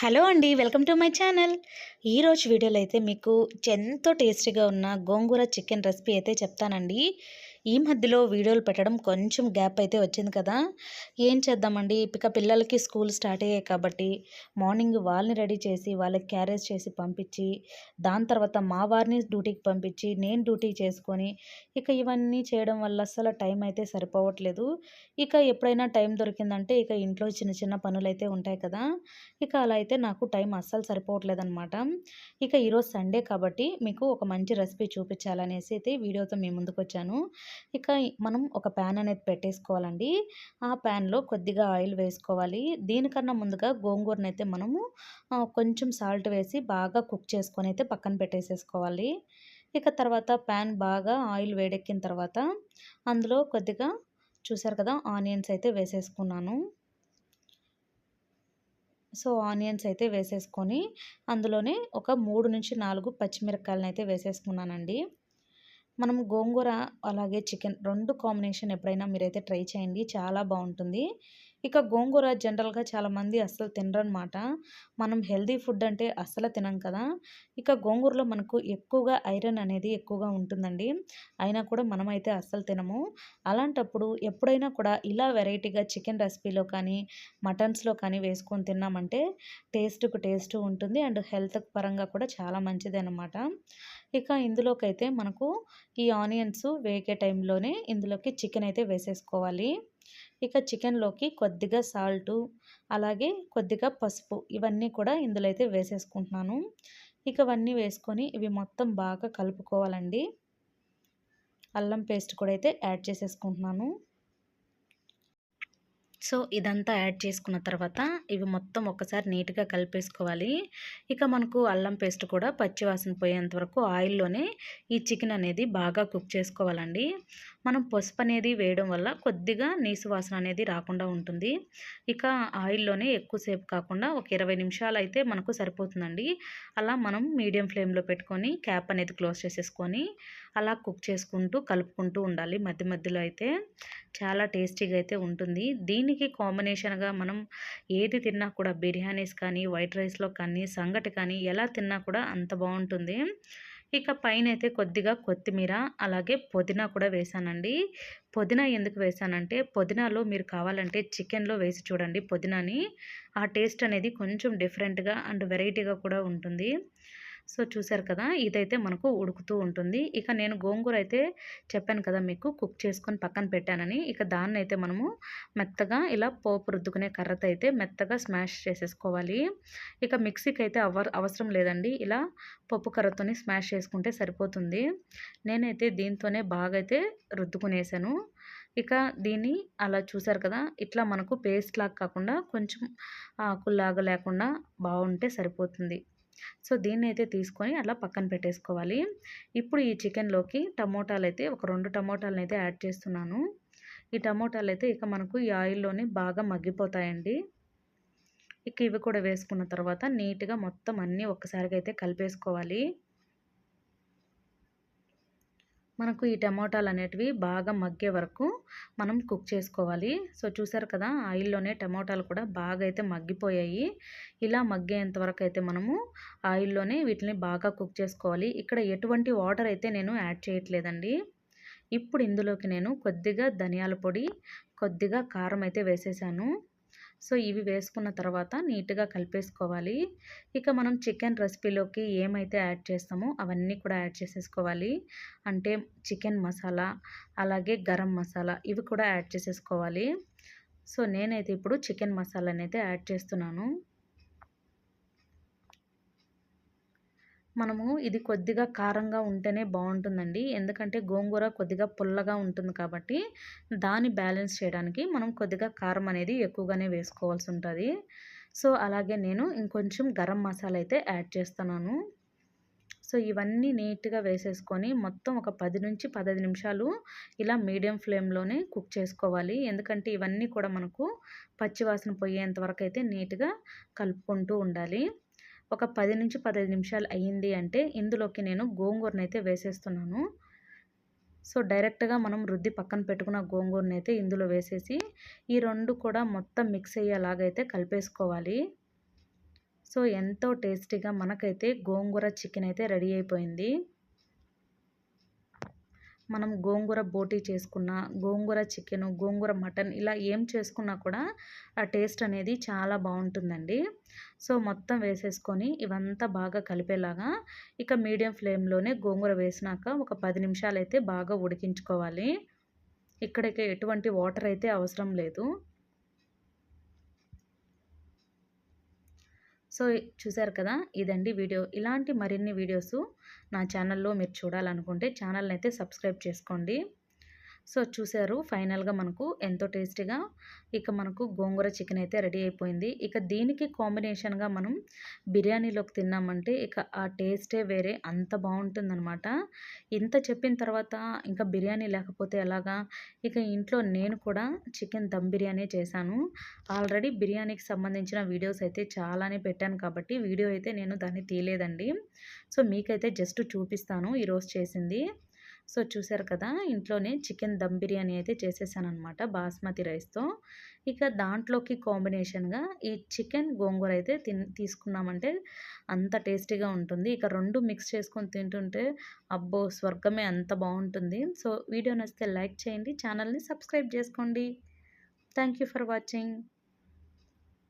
Hello అండి welcome to my channel. ఈరోజు వీడియోలో అయితే మీకు ఎంతో టేస్టీగా ఉన్న గోంగూర చికెన్ రెసిపీ అయితే చెప్తానండి. ఈ మధ్యలో వీడియోలు పెట్టడం కొంచెం గ్యాప్ అయితే వచ్చింది కదా. ఏం చేద్దామండి? ఇక పిల్లలకి స్కూల్ స్టార్ట్ అయ్యాయి కాబట్టి మార్నింగ్ వాళ్ళని రెడీ చేసి వాళ్ళకి క్యారేజ్ చేసి పంపించి దాని తర్వాత మా వారిని డ్యూటీకి పంపించి నేను డ్యూటీ చేసుకొని ఇక ఇవన్నీ చేయడం వల్ల అసలు టైం అయితే సరిపోవట్లేదు. ఇక ఎప్పుడైనా టైం దొరికిందంటే ఇక ఇంట్లో చిన్న చిన్న పనులు అయితే ఉంటాయి కదా. ఇక అలా అయితే నాకు టైం అస్సలు సరిపోవట్లేదు అనమాట ఇక ఈరోజు సండే కాబట్టి మీకు ఒక మంచి రెసిపీ చూపించాలనేసి అయితే వీడియోతో మీ ముందుకు వచ్చాను ఇక మనం ఒక ప్యాన్ అనేది పెట్టేసుకోవాలండి. ఆ ప్యాన్లో కొద్దిగా ఆయిల్ వేసుకోవాలి. దీనికన్నా ముందుగా గోంగూరను అయితే మనము కొంచెం సాల్ట్ వేసి బాగా కుక్ చేసుకొని అయితే పక్కన పెట్టేసేసుకోవాలి. ఇక తర్వాత ప్యాన్ బాగా ఆయిల్ వేడెక్కిన తర్వాత అందులో కొద్దిగా చూసారు కదా ఆనియన్స్ అయితే వేసేసుకున్నాను. సో ఆనియన్స్ అయితే వేసేసుకొని అందులోనే ఒక మూడు నుంచి నాలుగు పచ్చిమిరపకాయలను అయితే వేసేసుకున్నానండి. మనం గోంగూర అలాగే చికెన్ రెండు కాంబినేషన్ ఎప్పుడైనా మీరైతే ట్రై చేయండి. చాలా బాగుంటుంది. ఇక గోంగూర జనరల్గా చాలామంది అస్సలు తినరనమాట మనం హెల్దీ ఫుడ్ అంటే అస్సలు తినం కదా. ఇక గోంగూరలో మనకు ఎక్కువగా ఐరన్ అనేది ఎక్కువగా ఉంటుందండి. అయినా కూడా మనమైతే అస్సలు తినము. అలాంటప్పుడు ఎప్పుడైనా కూడా ఇలా వెరైటీగా చికెన్ రెసిపీలో కానీ మటన్స్లో కానీ వేసుకొని తిన్నామంటే టేస్ట్కు టేస్ట్ ఉంటుంది అండ్ హెల్త్ పరంగా కూడా చాలా మంచిది అనమాట ఇక ఇందులోకైతే మనకు ఈ ఆనియన్స్ వేగే టైంలోనే ఇందులోకి చికెన్ అయితే వేసేసుకోవాలి. ఇక చికెన్లోకి కొద్దిగా సాల్టు అలాగే కొద్దిగా పసుపు ఇవన్నీ కూడా ఇందులో అయితే వేసేసుకుంటున్నాను. ఇక అవన్నీ వేసుకొని ఇవి మొత్తం బాగా కలుపుకోవాలండి. అల్లం పేస్ట్ కూడా అయితే యాడ్ చేసేసుకుంటున్నాను. సో ఇదంతా యాడ్ చేసుకున్న తర్వాత ఇవి మొత్తం ఒకసారి నీట్గా కలిపేసుకోవాలి. ఇక మనకు అల్లం పేస్ట్ కూడా పచ్చివాసన పోయేంత వరకు ఆయిల్లోనే ఈ చికెన్ అనేది బాగా కుక్ చేసుకోవాలండి. మనం పసుపు అనేది వేయడం వల్ల కొద్దిగా నీసు వాసన అనేది రాకుండా ఉంటుంది. ఇక ఆయిల్లోనే ఎక్కువసేపు కాకుండా ఒక ఇరవై నిమిషాలు అయితే మనకు సరిపోతుందండి. అలా మనం మీడియం ఫ్లేమ్లో పెట్టుకొని క్యాప్ అనేది క్లోజ్ చేసేసుకొని అలా కుక్ చేసుకుంటూ కలుపుకుంటూ ఉండాలి మధ్య మధ్యలో అయితే. చాలా టేస్టీగా అయితే ఉంటుంది. దీనికి కాంబినేషన్గా మనం ఏది తిన్నా కూడా బిర్యానీస్ కానీ వైట్ రైస్లో కానీ సంగటి కానీ ఎలా తిన్నా కూడా అంత బాగుంటుంది. ఇక పైన అయితే కొద్దిగా కొత్తిమీర అలాగే పుదీనా కూడా వేసానండి. పుదీనా ఎందుకు వేసానంటే పుదీనాలో మీరు కావాలంటే చికెన్లో వేసి చూడండి పుదీనాని. ఆ టేస్ట్ అనేది కొంచెం డిఫరెంట్గా అండ్ వెరైటీగా కూడా ఉంటుంది. సో చూసారు కదా ఇదైతే మనకు ఉడుకుతూ ఉంటుంది. ఇక నేను గోంగూర అయితే చెప్పాను కదా మీకు కుక్ చేసుకొని పక్కన పెట్టానని. ఇక దాన్ని అయితే మనము మెత్తగా ఇలా పోపు రుద్దుకునే కర్రతో అయితే మెత్తగా స్మాష్ చేసేసుకోవాలి. ఇక మిక్సీకి అయితే అవసరం లేదండి. ఇలా పప్పు కర్రతోని స్మాష్ చేసుకుంటే సరిపోతుంది. నేనైతే దీంతోనే బాగా అయితే రుద్దుకునేసాను. ఇక దీన్ని అలా చూసారు కదా ఇట్లా మనకు పేస్ట్ లాగా కాకుండా కొంచెం ఆకుల్లాగా లేకుండా బాగుంటే సరిపోతుంది. సో దీన్ని అయితే తీసుకొని అలా పక్కన పెట్టేసుకోవాలి. ఇప్పుడు ఈ చికెన్లోకి టమోటాలు అయితే ఒక రెండు టమోటాలను అయితే యాడ్ చేస్తున్నాను. ఈ టమోటాలు అయితే ఇక మనకు ఈ ఆయిల్లోనే బాగా మగ్గిపోతాయండి. ఇక ఇవి కూడా వేసుకున్న తర్వాత నీట్గా మొత్తం అన్నీ ఒక్కసారిగా అయితే కలిపేసుకోవాలి. మనకు ఈ టమోటాలు అనేటివి బాగా మగ్గే వరకు మనం కుక్ చేసుకోవాలి. సో చూసారు కదా ఆయిల్లోనే టమోటాలు కూడా బాగా అయితే మగ్గిపోయాయి. ఇలా మగ్గేంత వరకు అయితే మనము ఆయిల్లోనే వీటిని బాగా కుక్ చేసుకోవాలి. ఇక్కడ ఎటువంటి వాటర్ అయితే నేను యాడ్ చేయట్లేదండి. ఇప్పుడు ఇందులోకి నేను కొద్దిగా ధనియాల పొడి కొద్దిగా కారం అయితే వేసేసాను. సో ఇవి వేసుకున్న తర్వాత నీట్గా కలిపేసుకోవాలి. ఇక మనం చికెన్ రెసిపీలోకి ఏమైతే యాడ్ చేస్తామో అవన్నీ కూడా యాడ్ చేసేసుకోవాలి. అంటే చికెన్ మసాలా అలాగే గరం మసాలా ఇవి కూడా యాడ్ చేసేసుకోవాలి. సో నేనైతే ఇప్పుడు చికెన్ మసాలానైతే యాడ్ చేస్తున్నాను. మనము ఇది కొద్దిగా కారంగా ఉంటేనే బాగుంటుందండి. ఎందుకంటే గోంగూర కొద్దిగా పుల్లగా ఉంటుంది కాబట్టి దాన్ని బ్యాలెన్స్ చేయడానికి మనం కొద్దిగా కారం అనేది ఎక్కువగానే వేసుకోవాల్సి ఉంటుంది. సో అలాగే నేను ఇంకొంచెం గరం మసాలా అయితే యాడ్ చేస్తున్నాను. సో ఇవన్నీ నీట్గా వేసేసుకొని మొత్తం ఒక పది నుంచి పదహైదు నిమిషాలు ఇలా మీడియం ఫ్లేమ్లోనే కుక్ చేసుకోవాలి. ఎందుకంటే ఇవన్నీ కూడా మనకు పచ్చివాసన పోయేంత వరకు అయితే నీట్గా కలుపుకుంటూ ఉండాలి. ఒక పది నుంచి పదహైదు నిమిషాలు అయ్యింది అంటే ఇందులోకి నేను గోంగూరను అయితే వేసేస్తున్నాను. సో డైరెక్ట్గా మనం రుద్ది పక్కన పెట్టుకున్న గోంగూరని అయితే ఇందులో వేసేసి ఈ రెండు కూడా మొత్తం మిక్స్ అయ్యేలాగైతే కలిపేసుకోవాలి. సో ఎంతో టేస్టీగా మనకైతే గోంగూర చికెన్ అయితే రెడీ అయిపోయింది. మనం గోంగూర బోటీ చేసుకున్న గోంగూర చికెను గోంగూర మటన్ ఇలా ఏం చేసుకున్నా కూడా ఆ టేస్ట్ అనేది చాలా బాగుంటుందండి. సో మొత్తం వేసేసుకొని ఇవంతా బాగా కలిపేలాగా ఇక మీడియం ఫ్లేమ్లోనే గోంగూర వేసినాక ఒక పది నిమిషాలు అయితే బాగా ఉడికించుకోవాలి. ఇక్కడికి ఎటువంటి వాటర్ అయితే అవసరం లేదు. సో చూసారు కదా ఇదండి వీడియో. ఇలాంటి మరిన్ని వీడియోస్ నా ఛానల్లో మీరు చూడాలనుకుంటే ఛానల్ని అయితే సబ్స్క్రైబ్ చేసుకోండి. సో చూసారు ఫైనల్గా మనకు ఎంతో టేస్టీగా ఇక మనకు గోంగూర చికెన్ అయితే రెడీ అయిపోయింది. ఇక దీనికి కాంబినేషన్గా మనం బిర్యానీలోకి తిన్నామంటే ఇక ఆ టేస్టే వేరే అంత బాగుంటుందన్నమాట. ఇంత చెప్పిన తర్వాత ఇంకా బిర్యానీ లేకపోతే ఎలాగా? ఇక ఇంట్లో నేను కూడా చికెన్ దమ్ బిర్యానీ చేశాను. ఆల్రెడీ బిర్యానీకి సంబంధించిన వీడియోస్ అయితే చాలానే పెట్టాను కాబట్టి వీడియో అయితే నేను దాన్ని తీయలేదండి. సో మీకైతే జస్ట్ చూపిస్తాను ఈరోజు చేసింది. సో చూసారు కదా! ఇంట్లోనే చికెన్ దమ్ బిర్యానీ అయితే చేసేసాను అనమాట బాస్మతి రైస్తో. ఇక దాంట్లోకి కాంబినేషన్గా ఈ చికెన్ గోంగూర అయితే తిన్ తీసుకున్నామంటే అంత టేస్టీగా ఉంటుంది. ఇక రెండు మిక్స్ చేసుకొని తింటుంటే అబ్బో! స్వర్గమే అంత బాగుంటుంది. సో వీడియో నచ్చితే లైక్ చేయండి ఛానల్ని సబ్స్క్రైబ్ చేసుకోండి. Thank for watching.